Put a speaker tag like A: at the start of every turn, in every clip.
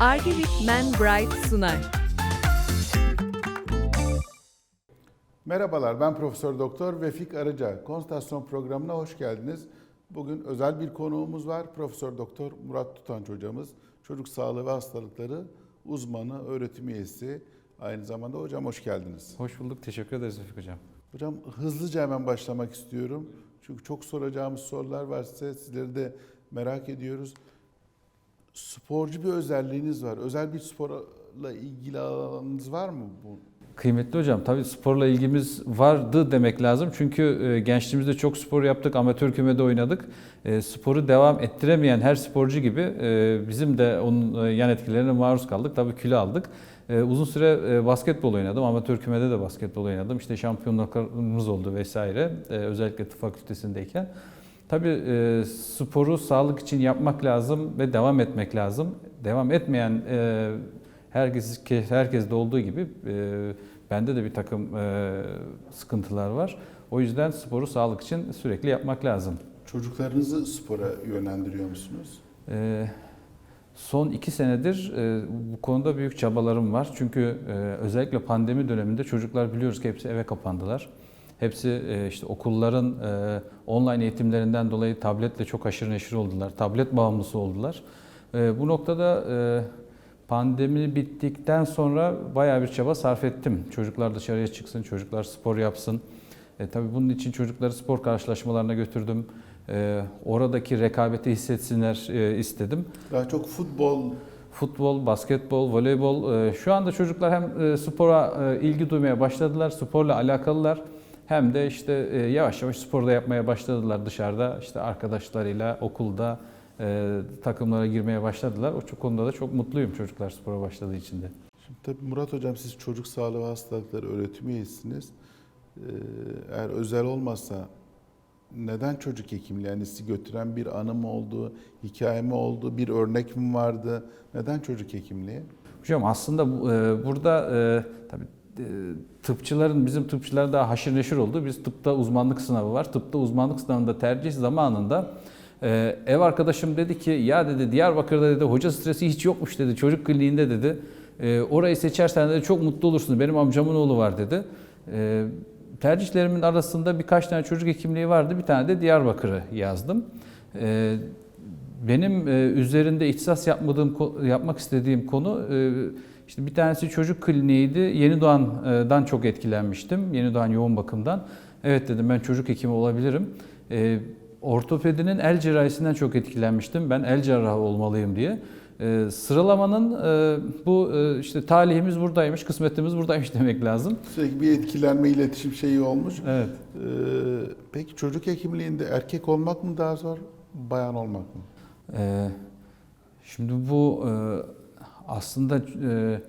A: Argivit Man Bright sunar.
B: Merhabalar, ben Profesör Doktor Vefik Arıca. Konstasyon programına hoş geldiniz. Bugün özel bir konuğumuz var. Profesör Doktor Murat Tutanç hocamız. Çocuk sağlığı ve hastalıkları uzmanı, öğretim üyesi. Aynı zamanda hocam hoş geldiniz.
C: Hoş bulduk. Teşekkür ederiz Refik Hocam.
B: Hocam hızlıca hemen başlamak istiyorum. Çünkü çok soracağımız sorular var size. Sizleri de merak ediyoruz. Sporcu bir özelliğiniz var. Özel bir sporla ilgili alanınız var mı? Bu?
C: Kıymetli hocam tabii sporla ilgimiz vardı demek lazım. Çünkü e, gençliğimizde çok spor yaptık, amatör kümede oynadık. E, sporu devam ettiremeyen her sporcu gibi e, bizim de onun yan etkilerine maruz kaldık. Tabii kilo aldık. Uzun süre basketbol oynadım. Amatör kümede de basketbol oynadım. İşte şampiyonluklarımız oldu vesaire. Özellikle tıp fakültesindeyken. Tabii e, sporu sağlık için yapmak lazım ve devam etmek lazım. Devam etmeyen e, herkes herkeste olduğu gibi e, bende de bir takım e, sıkıntılar var. O yüzden sporu sağlık için sürekli yapmak lazım.
B: Çocuklarınızı spora yönlendiriyor musunuz?
C: E, son iki senedir e, bu konuda büyük çabalarım var. Çünkü e, özellikle pandemi döneminde çocuklar biliyoruz ki hepsi eve kapandılar. Hepsi e, işte okulların e, online eğitimlerinden dolayı tabletle çok aşırı neşir oldular. Tablet bağımlısı oldular. E, bu noktada pandemi bittikten sonra bayağı bir çaba sarf ettim. Çocuklar dışarıya çıksın, çocuklar spor yapsın. E, tabii bunun için çocukları spor karşılaşmalarına götürdüm. E, oradaki rekabeti hissetsinler e, istedim.
B: Daha çok futbol,
C: Futbol, basketbol, voleybol. Şu anda çocuklar hem spora ilgi duymaya başladılar, sporla alakalılar. Hem de işte e, yavaş yavaş sporda yapmaya başladılar dışarıda. işte arkadaşlarıyla, okulda e, takımlara girmeye başladılar. O çok konuda da çok mutluyum çocuklar spora başladığı için de.
B: Şimdi tabii Murat Hocam siz çocuk sağlığı ve hastalıkları öğretim üyesiniz. Ee, Eğer özel olmasa neden çocuk hekimliği? Yani sizi götüren bir anı mı oldu, hikaye mi oldu, bir örnek mi vardı? Neden çocuk hekimliği?
C: Hocam aslında bu- e, burada e, tabii e, tıpçıların bizim tıpçılar daha haşır neşir oldu. Biz tıpta uzmanlık sınavı var. Tıpta uzmanlık sınavında tercih zamanında e, ev arkadaşım dedi ki ya dedi Diyarbakır'da dedi hoca stresi hiç yokmuş dedi çocuk kliniğinde dedi. E, orayı seçersen dedi çok mutlu olursun. Benim amcamın oğlu var dedi. E, tercihlerimin arasında birkaç tane çocuk hekimliği vardı. Bir tane de Diyarbakır'ı yazdım. E, benim e, üzerinde ihtisas yapmadığım yapmak istediğim konu e, işte bir tanesi çocuk kliniğiydi. Yeni Doğan'dan çok etkilenmiştim. Yeni Doğan yoğun bakımdan. Evet dedim ben çocuk hekimi olabilirim. E, ortopedinin el cerrahisinden çok etkilenmiştim. Ben el cerrahı olmalıyım diye. E, sıralamanın e, bu e, işte talihimiz buradaymış, kısmetimiz buradaymış demek lazım.
B: Sürekli bir etkilenme, iletişim şeyi olmuş.
C: Evet.
B: Ee, Peki çocuk hekimliğinde erkek olmak mı daha zor, bayan olmak mı?
C: Ee, Şimdi bu e, aslında e,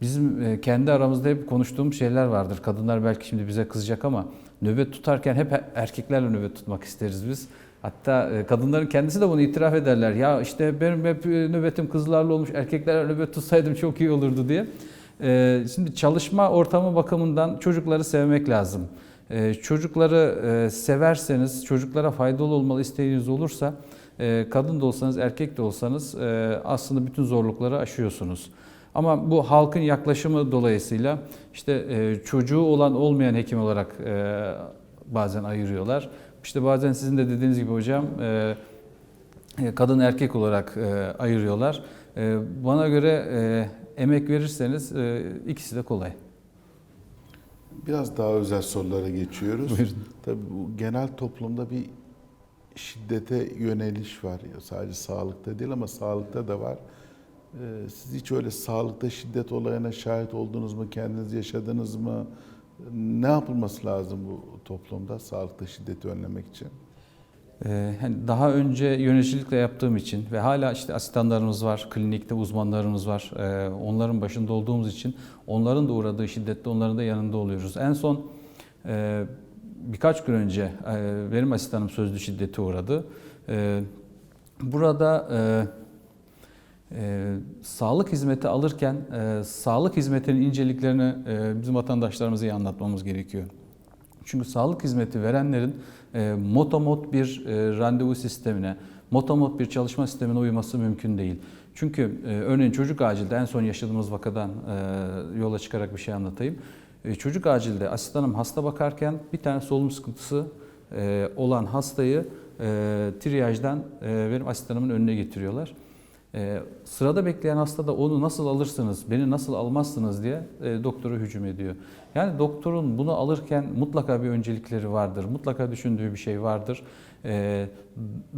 C: bizim e, kendi aramızda hep konuştuğumuz şeyler vardır. Kadınlar belki şimdi bize kızacak ama nöbet tutarken hep erkeklerle nöbet tutmak isteriz biz. Hatta e, kadınların kendisi de bunu itiraf ederler. Ya işte benim hep nöbetim kızlarla olmuş, erkeklerle nöbet tutsaydım çok iyi olurdu diye. Şimdi çalışma ortamı bakımından çocukları sevmek lazım. Çocukları severseniz, çocuklara faydalı olmalı isteğiniz olursa kadın da olsanız, erkek de olsanız e, aslında bütün zorlukları aşıyorsunuz. Ama bu halkın yaklaşımı dolayısıyla işte e, çocuğu olan olmayan hekim olarak e, bazen ayırıyorlar. İşte bazen sizin de dediğiniz gibi hocam kadın erkek olarak ayırıyorlar. Bana göre emek verirseniz ikisi de kolay.
B: Biraz daha özel sorulara geçiyoruz.
C: Buyurun.
B: Tabii bu genel toplumda bir şiddete yöneliş var. Sadece sağlıkta değil ama sağlıkta da var. Ee, Siz hiç öyle sağlıkta şiddet olayına şahit oldunuz mu? Kendiniz yaşadınız mı? Ne yapılması lazım bu toplumda sağlıkta şiddeti önlemek için?
C: Ee, hani daha önce yöneticilikle yaptığım için ve hala işte asistanlarımız var, klinikte uzmanlarımız var. Ee, onların başında olduğumuz için onların da uğradığı şiddette onların da yanında oluyoruz. En son e, birkaç gün önce e, benim asistanım sözlü şiddete uğradı. E, Burada e, sağlık hizmeti alırken sağlık hizmetinin inceliklerini bizim vatandaşlarımıza iyi anlatmamız gerekiyor. Çünkü sağlık hizmeti verenlerin motomot bir randevu sistemine, motomot bir çalışma sistemine uyması mümkün değil. Çünkü örneğin çocuk acilde en son yaşadığımız vakadan yola çıkarak bir şey anlatayım. E, çocuk acilde asistanım hasta bakarken bir tane solunum sıkıntısı e, olan hastayı e, triyajdan benim asistanımın önüne getiriyorlar. Sırada bekleyen hasta da onu nasıl alırsınız, beni nasıl almazsınız diye doktora hücum ediyor. Yani doktorun bunu alırken mutlaka bir öncelikleri vardır, mutlaka düşündüğü bir şey vardır.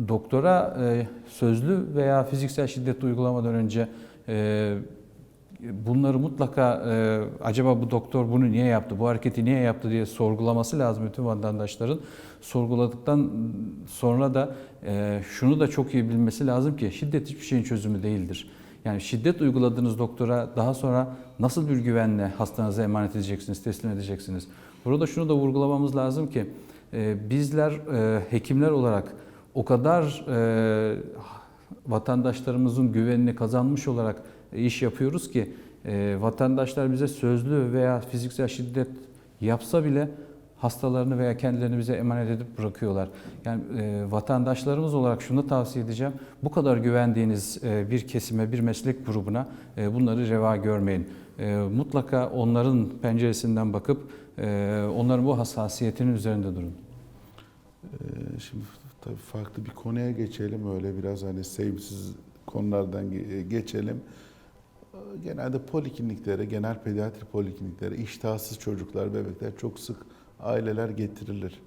C: Doktora sözlü veya fiziksel şiddet uygulamadan önce bunları mutlaka e, acaba bu doktor bunu niye yaptı, bu hareketi niye yaptı diye sorgulaması lazım bütün vatandaşların. Sorguladıktan sonra da e, şunu da çok iyi bilmesi lazım ki şiddet hiçbir şeyin çözümü değildir. Yani şiddet uyguladığınız doktora daha sonra nasıl bir güvenle hastanıza emanet edeceksiniz, teslim edeceksiniz? Burada şunu da vurgulamamız lazım ki e, bizler e, hekimler olarak o kadar e, vatandaşlarımızın güvenini kazanmış olarak iş yapıyoruz ki e, vatandaşlar bize sözlü veya fiziksel şiddet yapsa bile hastalarını veya kendilerini bize emanet edip bırakıyorlar. Yani e, vatandaşlarımız olarak şunu tavsiye edeceğim. Bu kadar güvendiğiniz e, bir kesime, bir meslek grubuna e, bunları reva görmeyin. E, mutlaka onların penceresinden bakıp e, onların bu hassasiyetinin üzerinde durun.
B: Ee, Şimdi tabii farklı bir konuya geçelim öyle biraz hani sevimsiz konulardan ge- geçelim. Genelde polikliniklere, genel pediatri polikliniklere iştahsız çocuklar, bebekler çok sık aileler getirilir.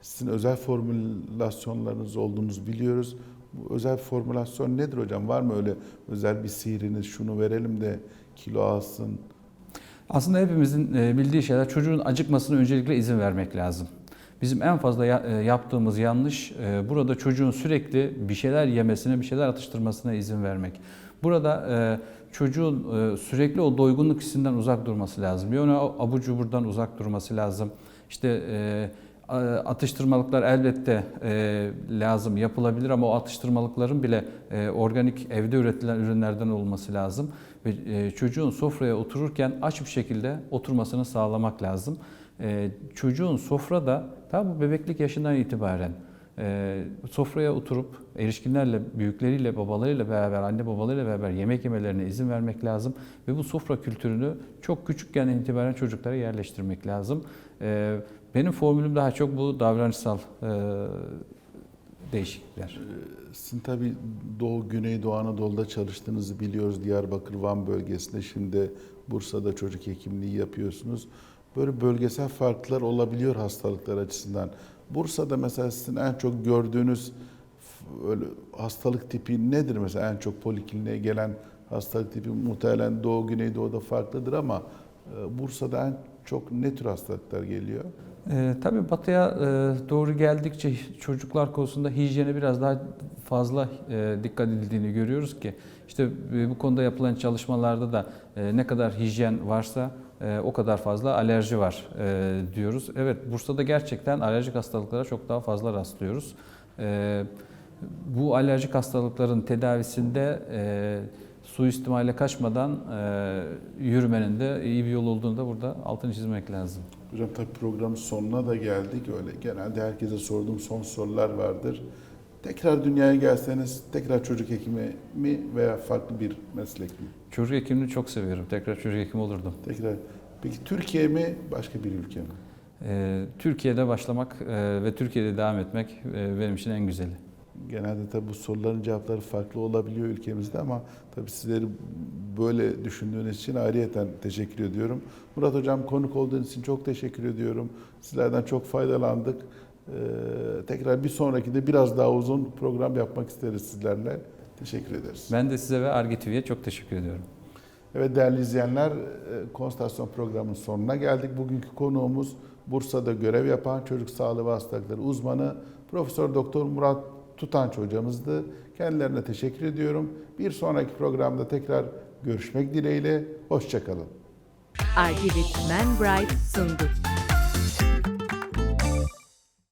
B: Sizin özel formülasyonlarınız olduğunuzu biliyoruz. Bu özel formülasyon nedir hocam? Var mı öyle özel bir sihriniz? Şunu verelim de kilo alsın.
C: Aslında hepimizin e, bildiği şeyler çocuğun acıkmasına öncelikle izin vermek lazım. Bizim en fazla e, yaptığımız yanlış e, burada çocuğun sürekli bir şeyler yemesine, bir şeyler atıştırmasına izin vermek. Burada e, çocuğun sürekli o doygunluk hissinden uzak durması lazım. Yani o abur cuburdan uzak durması lazım. İşte atıştırmalıklar elbette lazım, yapılabilir ama o atıştırmalıkların bile organik evde üretilen ürünlerden olması lazım. Ve çocuğun sofraya otururken aç bir şekilde oturmasını sağlamak lazım. E, çocuğun sofrada ta bu bebeklik yaşından itibaren e, sofraya oturup erişkinlerle, büyükleriyle, babalarıyla beraber, anne babalarıyla beraber yemek yemelerine izin vermek lazım. Ve bu sofra kültürünü çok küçükken itibaren çocuklara yerleştirmek lazım. E, benim formülüm daha çok bu davranışsal e, değişiklikler.
B: Sizin tabii Doğu, Güneydoğu Anadolu'da çalıştığınızı biliyoruz. Diyarbakır, Van bölgesinde şimdi Bursa'da çocuk hekimliği yapıyorsunuz. Böyle bölgesel farklar olabiliyor hastalıklar açısından. Bursa'da mesela sizin en çok gördüğünüz öyle hastalık tipi nedir mesela en çok polikliniğe gelen hastalık tipi muhtemelen Doğu Güneydoğu'da farklıdır ama e, Bursa'da en çok ne tür hastalıklar geliyor?
C: Ee, tabii batıya e, doğru geldikçe çocuklar konusunda hijyene biraz daha fazla e, dikkat edildiğini görüyoruz ki işte e, bu konuda yapılan çalışmalarda da e, ne kadar hijyen varsa e, o kadar fazla alerji var e, diyoruz. Evet Bursa'da gerçekten alerjik hastalıklara çok daha fazla rastlıyoruz. E, bu alerjik hastalıkların tedavisinde e, suistimale kaçmadan e, yürümenin de iyi bir yol olduğunu da burada altını çizmek lazım.
B: Hocam tabii programın sonuna da geldik. Öyle genelde herkese sorduğum son sorular vardır. Tekrar dünyaya gelseniz tekrar çocuk hekimi mi veya farklı bir meslek mi?
C: Çocuk hekimliğini çok seviyorum. Tekrar çocuk hekimi olurdum.
B: Tekrar. Peki Türkiye mi başka bir ülke mi?
C: Ee, Türkiye'de başlamak e, ve Türkiye'de devam etmek e, benim için en güzeli.
B: Genelde tabii bu soruların cevapları farklı olabiliyor ülkemizde ama tabii sizleri böyle düşündüğünüz için ayrıyeten teşekkür ediyorum. Murat Hocam konuk olduğunuz için çok teşekkür ediyorum. Sizlerden çok faydalandık. Ee, tekrar bir sonraki de biraz daha uzun program yapmak isteriz sizlerle. Teşekkür ederiz.
C: Ben de size ve Arge TV'ye çok teşekkür ediyorum.
B: Evet değerli izleyenler, e, Konstasyon programının sonuna geldik. Bugünkü konuğumuz Bursa'da görev yapan çocuk sağlığı ve hastalıkları uzmanı Profesör Doktor Murat Tutanç hocamızdı. Kendilerine teşekkür ediyorum. Bir sonraki programda tekrar görüşmek dileğiyle. Hoşçakalın.
A: Argivit Man Bright sundu.